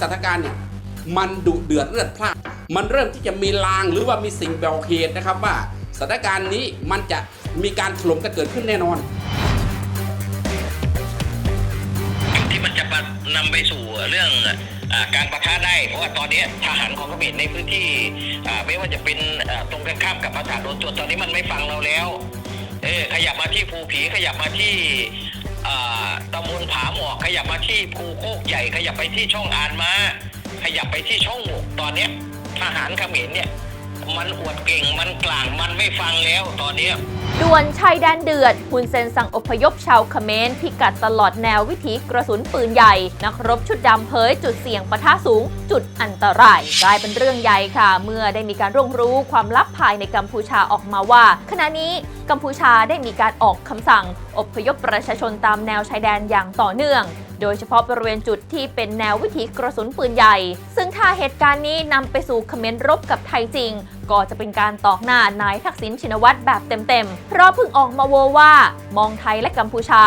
สถานการณ์เนี่ยมันดุเดือดเลือดพล่านมันเริ่มที่จะมีลางหรือว่ามีสิ่งบอกเหตุนะครับว่าสถานการณ์นี้มันจะมีการถล่มกันเกิดขึ้นแน่นอน ที่มันจะนำไปสู่เรื่องอการประทะได้ เพราะว่าตอนนี้ทหารของเขมรในพื้นที่ไม่ว่าจะเป็นตรงกันข้ามกับภาษาโดนจนตอนนี้มันไม่ฟังเราแล้วเออขยับมาที่ภูผีขยับมาที่ ตำบลผาหมอกขยับมาที่ภูโคกใหญ่ ขยับไปที่ช่องอานมา ขยับไปที่ช่องหมกตอนเนี้ยทหารเขมรเนี่ย มันอวดเก่งมันกลางมันไม่ฟังแล้วตอนนี้ด่วนชายแดนเดือดฮุนเซนสั่งอพยพชาวเขมรพิกัดตลอดแนววิถีกระสุนปืนใหญ่ นักรบชุดดำเผยจุดเสี่ยงปะทะสูง จุดอันตรายกลายเป็นเรื่องใหญ่ค่ะ เมื่อได้มีการร่วงรู้ความลับภายในกัมพูชาออกมาว่า ขณะนี้กัมพูชาได้มีการออกคำสั่ง อพยพประชาชนตามแนวชายแดนอย่างต่อเนื่อง โดยเฉพาะบริเวณจุดที่เป็นแนววิถีกระสุนปืนใหญ่ ซึ่งถ้าเหตุการณ์นี้นำไปสู่เขมรรบกับไทยจริง ก็จะเป็นการตอกหน้านายทักษิณชินวัตรแบบเต็มๆ เพราะเพิ่งออกมาโวว่า มองไทยและกัมพูชา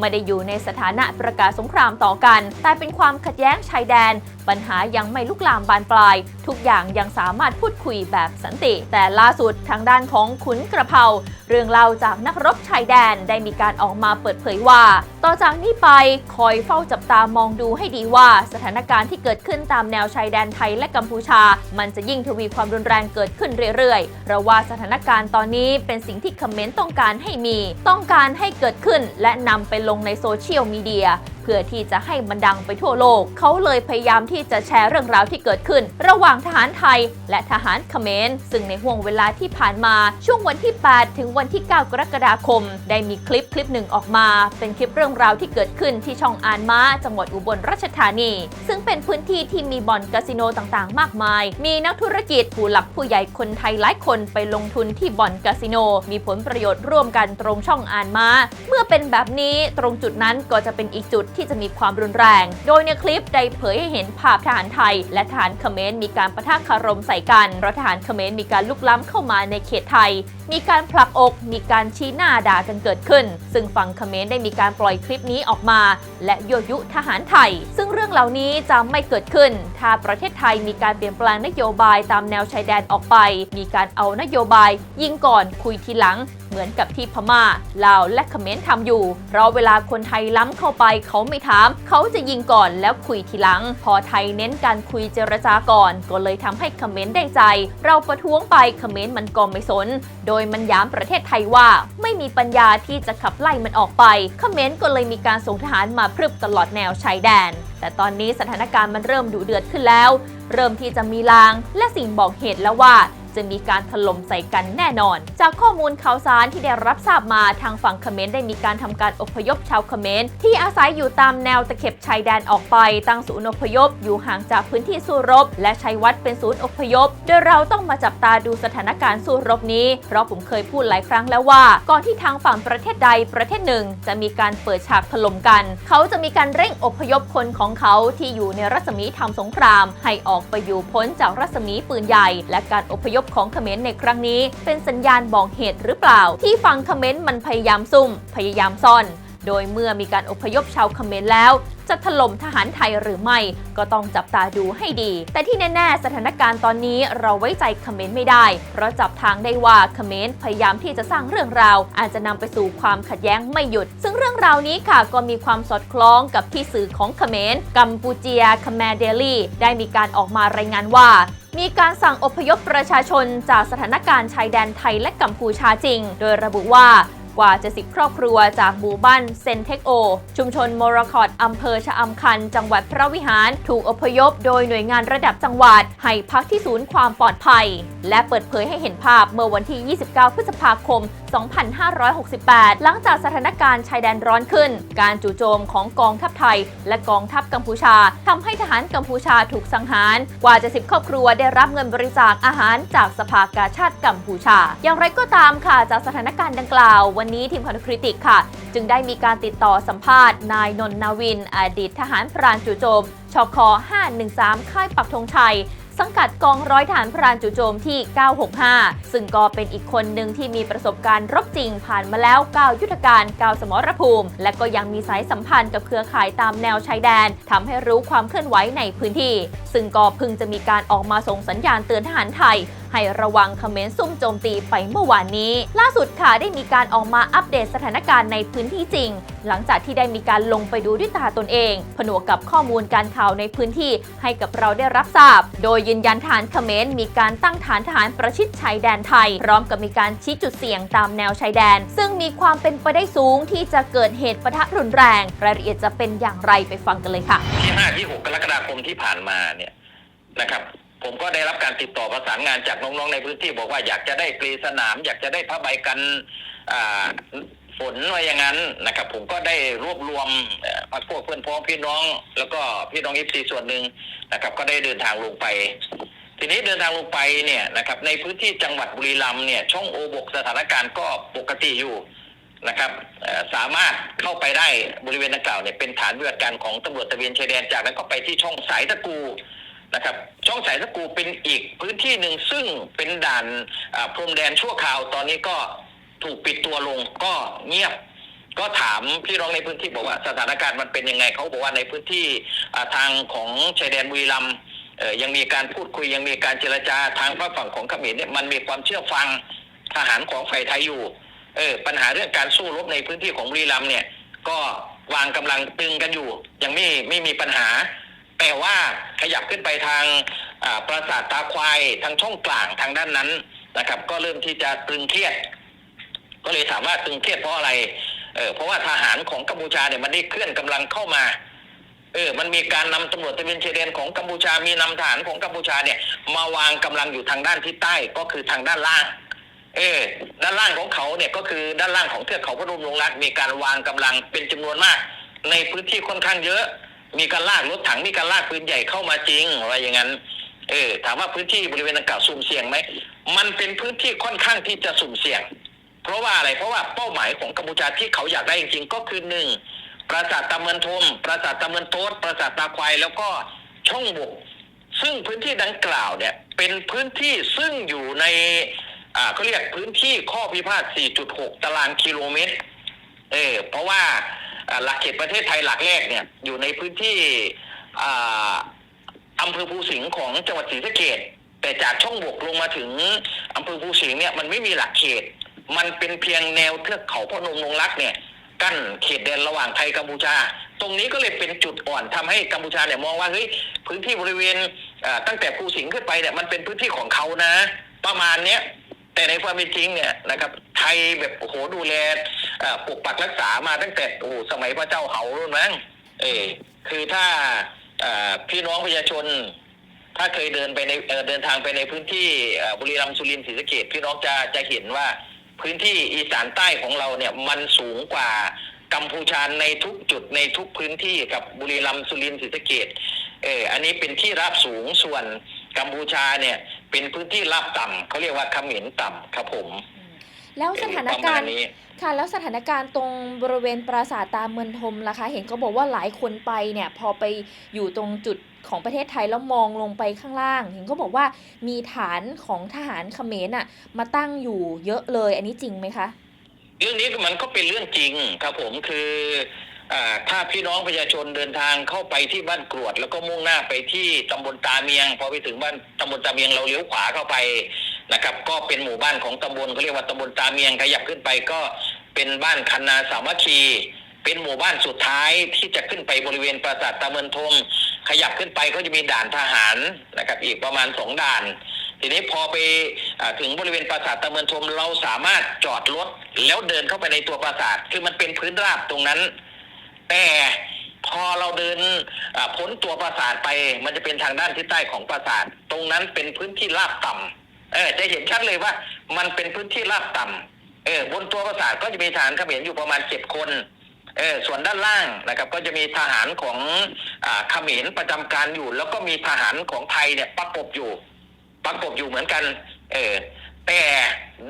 ไม่ได้อยู่ในสถานะประกาศสงครามต่อกัน แต่เป็นความขัดแย้งชายแดน ปัญหายังไม่ลุกลามบานปลาย ทุกอย่างยังสามารถพูดคุยแบบสันติ แต่ล่าสุดทางด้านของขุนกระเพราเรื่องเล่าจากนักรบชายแดนได้มีการออกมาเปิดเผยว่า ต่อจากนี้ไปคอยเฝ้าจับตามองดูให้ดีว่าสถานการณ์ที่เกิดขึ้นตามแนวชายแดนไทยและกัมพูชา มันจะยิ่งทวีความรุนแรงเกิดขึ้นเรื่อยๆเพราะว่าสถานการณ์ตอนนี้เป็นสิ่งที่เขมรต้องการให้มี ต้องการให้เกิดขึ้นและนำไปลลงในโซเชียลมีเดีย พื่อที่จะให้มันดังไปทั่วโลก เขาเลยพยายามที่จะแชร์เรื่องราวที่เกิดขึ้น ระหว่างทหารไทย และทหารเขมร ซึ่งในห่วงเวลาที่ผ่านมาช่วงวันที่ 8 ถึงวันที่ 9 กรกฎาคม ได้มีคลิปคลิปหนึ่งออกมา เป็นคลิปเรื่องราวที่เกิดขึ้นที่ช่องอานมาจังหวัดอุบลราชธานี ซึ่งเป็นพื้นที่ที่มีบ่อนคาสิโนต่างๆ มากมาย มีนักธุรกิจผู้หลักผู้ใหญ่คนไทยหลายคนไปลงทุนที่บ่อนคาสิโน มีผลประโยชน์ร่วมกันตรงช่องอานมา เมื่อเป็นแบบนี้ตรงจุดนั้นก็จะเป็นอีกจุดที่จะมีความรุนแรง โดยในคลิปได้เผยให้เห็นภาพทหารไทย และทหารเขมรมีการประทะคารมใส่กันเพราะทหารเขมรมีการลุกล้ำเข้ามาในเขตไทย มีการผลักอก มีการชี้หน้าด่ากันเกิดขึ้น ซึ่งฝั่งเขมรได้มีการปล่อยคลิปนี้ออกมา และยั่วยุทหารไทย ซึ่งเรื่องเหล่านี้จะไม่เกิดขึ้น ถ้าประเทศไทยมีการเปลี่ยนแปลงนโยบายตามแนวชายแดนออกไป มีการเอานโยบาย ยิงก่อนคุยทีหลังเหมือนกับที่พม่าลาวและเขมรทำอยู่ เพราะเวลาคนไทยล้ำเข้าไปเขาไม่ถาม เขาจะยิงก่อนแล้วคุยทีหลัง พอไทยเน้นการคุยเจรจาก่อน ก็เลยทำให้เขมรได้ใจ เราประท้วงไปเขมรมันก็ไม่สน โดยมันย้ำประเทศไทยว่า ไม่มีปัญญาที่จะขับไล่มันออกไปเขมรก็เลยมีการส่งทหารมาพรึบตลอดแนวชายแดน แต่ตอนนี้สถานการณ์มันเริ่มดุเดือดขึ้นแล้ว เริ่มที่จะมีลางและสิ่งบอกเหตุแล้วว่า จะมีการถล่มใส่กันแน่นอน จากข้อมูลข่าวสารที่ได้รับทราบมาทางฝั่งเขมรได้มีการทำการอพยพชาวเขมรที่อาศัยอยู่ตามแนวตะเข็บชายแดนออกไป ตั้งศูนย์อพยพ อยู่ห่างจากพื้นที่สู้รบ และใช้วัดเป็นศูนย์อพยพ โดยเราต้องมาจับตาดูสถานการณ์สู้รบนี้ เพราะผมเคยพูดหลายครั้งแล้วว่า ก่อนที่ทางฝั่งประเทศใดประเทศหนึ่ง จะมีการเปิดฉากถล่มกัน เขาจะมีการเร่งอพยพคนของเขาที่อยู่ในรัศมีทำสงคราม ให้ออกไปอยู่พ้นจากรัศมีปืนใหญ่ และการอพยพของเขมรในครั้งนี้ เป็นสัญญาณบอกเหตุหรือเปล่า ที่ฝั่งเขมรมันพยายามซุ่ม พยายามซ่อน โดยเมื่อมีการอพยพชาวเขมรแล้ว จะถล่มทหารไทยหรือไม่ ก็ต้องจับตาดูให้ดี แต่ที่แน่ ๆ สถานการณ์ตอนนี้เราไว้ใจเขมรไม่ได้ เพราะจับทางได้ว่าเขมรพยายามที่จะสร้างเรื่องราว อาจจะนำไปสู่ความขัดแย้งไม่หยุด ซึ่งเรื่องราวนี้ค่ะก็มีความสอดคล้องกับที่สื่อของเขมรกัมพูเจียคแมเดลีได้มีการออกมารายงานว่า มีการสั่งอพยพประชาชนจากสถานการณ์ชายแดนไทยและกัมพูชาจริง โดยระบุว่า กว่า 70 ครอบครัวจากหมู่บ้านเซนเทคโอ ชุมชนมรคอดอำเภอชะอำคัน จังหวัดพระวิหาร ถูกอพยพโดยหน่วยงานระดับจังหวัด ให้พักที่ศูนย์ความปลอดภัย และเปิดเผยให้เห็นภาพเมื่อวันที่ 29 พฤษภาคม 2568 หลังจากสถานการณ์ชายแดนร้อนขึ้น การจู่โจมของกองทัพไทย และกองทัพกัมพูชาทำให้ทหารกัมพูชาถูกสังหาร กว่าจะสิบครอบครัวได้รับเงินบริจาคอาหารจากสภากาชาติกัมพูชา อย่างไรก็ตามค่ะจากสถานการณ์ดังกล่าววันนี้ทีมข่าวคริติกค่ะ จึงได้มีการติดต่อสัมภาษณ์นายนนท์นาวิน อดีตทหารพรานจู่โจมชค513 ค่ายปักธงชัย สังกัดกองร้อยฐานพรานจู่โจมที่ 965 ซึ่งก็เป็นอีกคนหนึ่งที่มีประสบการณ์รบจริงผ่านมาแล้ว 9 ยุทธการ 9 สมรภูมิ และก็ยังมีสายสัมพันธ์กับเครือข่ายตามแนวชายแดนทำให้รู้ความเคลื่อนไหวในพื้นที่ ซึ่งก็เพิ่งจะมีการออกมาส่งสัญญาณเตือนทหารไทย ให้ระวังคอมเขมรซุ่มโจมตีไปเมื่อวานนี้ ล่าสุดค่ะได้มีการออกมาอัปเดตสถานการณ์ในพื้นที่จริง หลังจากที่ได้มีการลงไปดูด้วยตาตนเอง ผนวกกับข้อมูลการข่าวในพื้นที่ให้กับเราได้รับทราบ โดยยืนยันฐานเขมรมีการตั้งฐานทหารประชิดชายแดนไทย พร้อมกับมีการชี้จุดเสี่ยงตามแนวชายแดน ซึ่งมีความเป็นไปได้สูงที่จะเกิดเหตุปะทะรุนแรง รายละเอียดจะเป็นอย่างไรไปฟังกันเลยค่ะที่5ที่6กรกฎาคมที่ผ่านมาเนี่ยนะครับ ผมก็ได้รับการติดต่อประสานงานจากน้องๆในพื้นที่บอกว่าอยากจะได้ปรีสนาม อยากจะได้ผ้าใบกันฝนว่าอย่างนั้นนะครับ ผมก็ได้รวบรวมเอ่อพรรคพวกเพื่อนพ้องพี่น้อง แล้วก็พี่น้องเอฟซีส่วนหนึ่งนะครับ ก็ได้เดินทางลงไป ทีนี้เดินทางลงไปเนี่ยนะครับ ในพื้นที่จังหวัดบุรีรัมย์เนี่ย ช่องโอบกสถานการณ์ก็ปกติอยู่นะครับสามารถเข้าไปได้บริเวณดังกล่าวเนี่ยเป็นฐานปฏิบัติการของตำรวจตะเวนชายแดนจากนั้นก็ไปที่ช่องสายตะกู นะครับ ช่องสายตะกูเป็นอีกพื้นที่หนึ่งซึ่งเป็นด่านพรมแดนชั่วคราวตอนนี้ก็ถูกปิดตัวลงก็เงียบก็ถามพี่น้องในพื้นที่บอกว่าสถานการณ์มันเป็นยังไงเขาบอกว่าในพื้นที่ทางของชายแดนบุรีรัมยังมีการพูดคุยยังมีการเจรจาทางฝั่งของเขมรเนี่ยมันมีความเชื่อฟังทหารของฝ่ายไทยอยู่เออปัญหาเรื่องการสู้รบในพื้นที่ของบุรีรัมเนี่ย ก็วางกำลังตึงกันอยู่ ยังไม่ไม่มีปัญหา แต่ว่าขยับขึ้นไปทางปราสาทตาควายทางช่องกลางทางด้านนั้นนะครับ ก็เริ่มที่จะตึงเครียด ก็เลยถามว่าตึงเครียดเพราะอะไรเออเพราะว่าทหารของกัมพูชาเนี่ยมันได้เคลื่อนกำลังเข้ามาเออ มันมีการนำตำรวจตะเวนชายแดนของกัมพูชา มีนำทหารของกัมพูชาเนี่ย มาวางกำลังอยู่ทางด้านทิศใต้ก็คือทางด้านล่าง เออ ด้านล่างของเขาเนี่ยก็คือด้านล่างของเทือกเขาพนมลงรักมีการวางกำลังเป็นจำนวนมาก ในพื้นที่ค่อนข้างเยอะ มีการลากรถถังมีการลากปืนใหญ่เข้ามาจริงอะไรอย่างนั้น เออ ถามว่าพื้นที่บริเวณดังกล่าวสุ่มเสี่ยงไหมมันเป็นพื้นที่ค่อนข้างที่จะสุ่มเสี่ยง เพราะว่าอะไรเพราะว่าเป้าหมายของกัมพูชาที่เขาอยากได้จริงๆก็คือหนึ่งปราสาทตาเมือนทม ปราสาทตาเมือนโต๊ดปราสาทตาควายแล้วก็ช่องบุกซึ่งพื้นที่ดังกล่าวเนี่ย เป็นพื้นที่ซึ่งอยู่ในอ่าเขาเรียกพื้นที่ข้อพิพาท 4.6 ตารางกิโลเมตร เออเพราะว่า หลักเขตประเทศไทยหลักแรกเนี่ย อยู่ในพื้นที่ออำเภอภูสิงห์ของจังหวัดศรีสะเกดแต่จากช่องบกลงมาถึงอำเภอภูสิงห์เนี่ยมันไม่มีหลักเขต มันเป็นเพียงแนวเทือกเขาพนมนงรักเนี่ยกั้นเขตแดนระหว่างไทยกัมพูชา ตรงนี้ก็เลยเป็นจุดอ่อนทำให้กัมพูชาเนี่ยมองว่าเฮ้ยพื้นที่บริเวณตั้งแต่ภูสิงห์ขึ้นไปเนี่ยมันเป็นพื้นที่ของเขานะ ประมาณเนี้ย แต่ในความเป็นจริงเนี่ยนะครับไทยแบบโอ้โหดูแลปกปักรักษามาตั้งแต่โอ้สมัยพระเจ้าเหารุ่นมั้งเออคือถ้าพี่น้องประชาชน ถ้าเคยเดินไปในเดินทางไปในพื้นที่บุรีรัมย์สุรินทร์ศรีสะเกดพี่น้องจะจะเห็นว่าพื้นที่อีสานใต้ของเราเนี่ยมันสูงกว่ากัมพูชาในทุกจุดในทุกพื้นที่กับบุรีรัมย์สุรินทร์ศรีสะเกดเอออันนี้เป็นที่ราบสูงส่วนกัมพูชาเนี่ย เป็นพื้นที่ราบต่ำเขาเรียกว่าเขมรต่ำครับผมแล้วสถานประกามณรณ์นี้ ค่ะ แล้วสถานการณ์ตรงบริเวณปราสาทตาเมือนทมล่ะคะ เห็นเขาบอกว่าหลายคนไปเนี่ยพอไปอยู่ตรงจุดของประเทศไทยแล้วมองลงไปข้างล่าง เห็นเขาบอกว่ามีฐานของทหารเขมรน่ะมาตั้งอยู่เยอะเลย อันนี้จริงไหมคะ เรื่องนี้มันก็เป็นเรื่องจริงครับผมคือ อ่าถ้าพี่น้องประชาชนเดินทางเข้าไปที่บ้านกรวด แล้วก็มุ่งหน้าไปที่ตำบลตาเมียงพอไปถึงบ้านตำบลตาเมียงเราเลี้ยวขวาเข้าไปนะครับ ก็เป็นหมู่บ้านของตำบลเขาเรียกว่าตำบลตาเมียงขยับขึ้นไปก็เป็นบ้านคันนาสามัคคีเป็นหมู่บ้านสุดท้ายที่จะขึ้นไปบริเวณปราสาทตาเมินทมขยับขึ้นไปก็จะมีด่านทหารนะครับ อีกประมาณสองด่าน ทีนี้พอไปอถึงบริเวณปราสาทตะเมินทมเราสามารถจอดรถแล้วเดินเข้าไปในตัวปราสาทคือมันเป็นพื้นราบตรงนั้น แต่พอเราเดินพ้นตัวปราสาทไป มันจะเป็นทางด้านทิศใต้ของปราสาท ตรงนั้นเป็นพื้นที่ราบต่ำเออ จะเห็นชัดเลยว่า มันเป็นพื้นที่ราบต่ำเออ บนตัวปราสาทก็จะมีทหารเขมรอยู่ประมาณเจ็ดคน เออ ส่วนด้านล่างนะครับ ก็จะมีทหารของอ่าเขมรประจำการอยู่ แล้วก็มีทหารของไทยเนี่ยประกบอยู่ประกบอยู่เหมือนกัน เออ แต่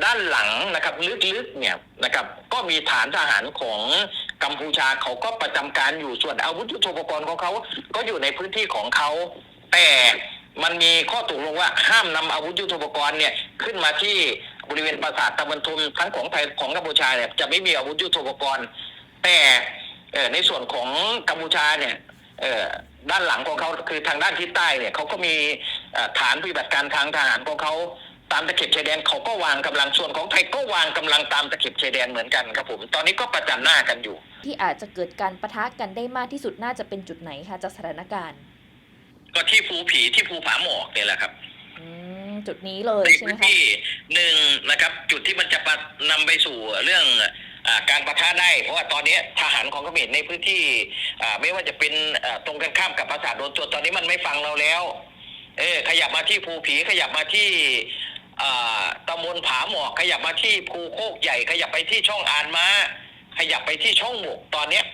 ด้านหลังนะครับ ลึกๆเนี่ยนะครับ ก็มีฐานทหารของ กัมพูชาเขาก็ประจำการอยู่ส่วนอาวุธยุทโธปกรณ์ของเขา ก็อยู่ในพื้นที่ของเขา แต่มันมีข้อตกลงว่าห้ามนำอาวุธยุทโธปกรณ์เนี่ยขึ้นมาที่บริเวณปราสาทตะวันทุมทั้งของไทยของกัมพูชาเนี่ยจะไม่มีอาวุธยุทโธปกรณ์ แต่ในส่วนของกัมพูชาเนี่ยด้านหลังของเขาคือทางด้านทิศใต้เนี่ยเขาก็มีฐานปฏิบัติการทางทหารของเขา ตามตะเข็บชายแดนเขาก็วางกำลังส่วนของไทยก็วางกำลังตามตะเข็บชายแดนเหมือนกันครับผม ตอนนี้ก็ประจันหน้ากันอยู่ ที่อาจจะเกิดการประทะกันได้มากที่สุดน่าจะเป็นจุดไหนคะจากสถานการณ์ ก็ที่ภูผีที่ภูผาหมอกเนี่ยแหละครับอืมจุดนี้เลยในใช่ไหมพื้นคะที่หนึ่งนะครับ จุดที่มันจะปะนำไปสู่เรื่องอาการประทะได้เพราะว่าตอนนี้ทหารของเขมรในพื้นที่อ่าไม่ว่าจะเป็นอ่าตรงกันข้ามกับปราสาทโดนตัวตอนนี้มันไม่ฟังเราแล้ว เออขยับมาที่ภูผีขยับมาที่อ่า ตำบลผาหมอกขยับมาที่ภูโคกใหญ่ ขยับไปที่ช่องอานมาขยับไปที่ช่องหมกตอนเนี้ย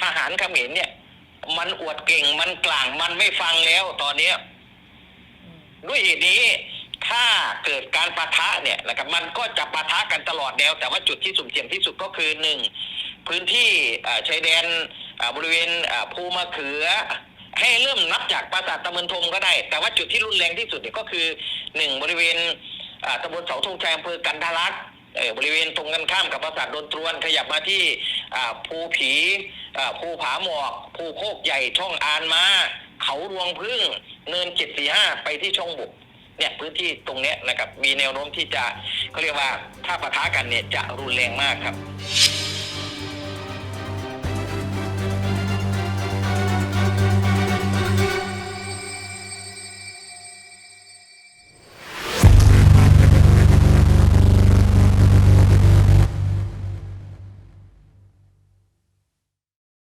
ทหารเขมรเนี่ย มันอวดเก่งมันกลางมันไม่ฟังแล้วตอนเนี้ยด้วยเหตุนี้ถ้าเกิดการปะทะเนี่ยนะครับมันก็จะปะทะกันตลอดแนว แต่ว่าจุดที่สุ่มเสี่ยงที่สุดก็คือหนึ่งพื้นที่ชายแดนบริเวณภูมะเขือ ให้เริ่มนับจากปราสาทตะเมินทมก็ได้ แต่ว่าจุดที่รุนแรงที่สุดเนี่ยก็คือหนึ่งบริเวณ ตำบลเสาธงชัยอำเภอกันทารักษ์เอ่อบริเวณตรงกันข้ามกับปราสาทโดนตรวนขยับมาที่อ่าภูผีอ่าภูผาหมอกภูโคกใหญ่ช่องอานมา เขารวงพึ่งเนินเจ็ดสี่ห้าไปที่ช่องบุกเนี่ยพื้นที่ตรงเนี้ยนะครับมีแนวโน้มที่จะเขาเรียกว่าถ้าปะทะกันเนี่ยจะรุนแรงมากครับ